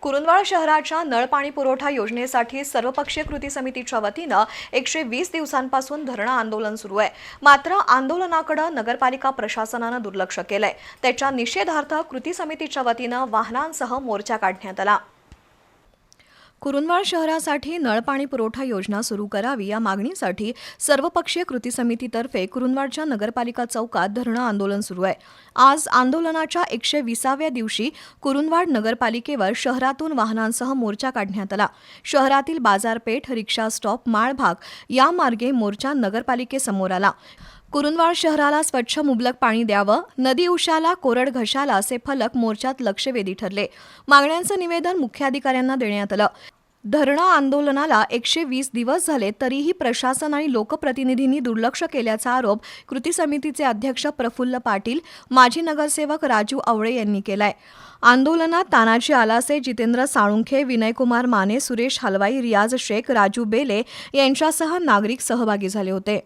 कुरुंदवाड शहराच्या नळ पाणी पुरवठा योजनेसाठी सर्वपक्षीय कृती समितीच्या वतीनं एकशे वीस दिवसांपासून धरणं आंदोलन सुरू आहे. मात्र आंदोलनाकडे नगरपालिका प्रशासनानं दुर्लक्ष केलंय. त्याच्या निषेधार्थ कृती समितीच्या वतीनं वाहनांसह मोर्चा काढण्यात आला. कुरुंदवाड शहरासाठी नळपाणी पुरवठा योजना सुरू करावी या मागणीसाठी सर्वपक्षीय कृती समितीतर्फे कुरुंदवाडच्या नगरपालिका चौकात धरणं आंदोलन सुरू आहे. आज आंदोलनाच्या एकशे विसाव्या दिवशी कुरुंदवाड नगरपालिकेवर शहरातून वाहनांसह मोर्चा काढण्यात आला. शहरातील बाजारपेठ रिक्षा स्टॉप माळभाग या मार्गे मोर्चा नगरपालिकेसमोर आला. कुरुंदवाड शहराला स्वच्छ मुबलक पाणी द्यावं नदी उशाला कोरड घशाला असे फलक मोर्चात लक्षवेधी ठरले. मागण्यांचं निवेदन मुख्याधिकाऱ्यांना देण्यात आलं. धरणं आंदोलनाला एकशे वीस दिवस झाले तरीही प्रशासन आणि लोकप्रतिनिधींनी दुर्लक्ष केल्याचा आरोप कृती समितीचे अध्यक्ष प्रफुल्ल पाटील माजी नगरसेवक राजू आवळे यांनी केलाय. आंदोलनात तानाजी आलासे जितेंद्र साळुंखे विनयकुमार माने सुरेश हलवाई रियाज शेख राजू बेले यांच्यासह नागरिक सहभागी झाले होते.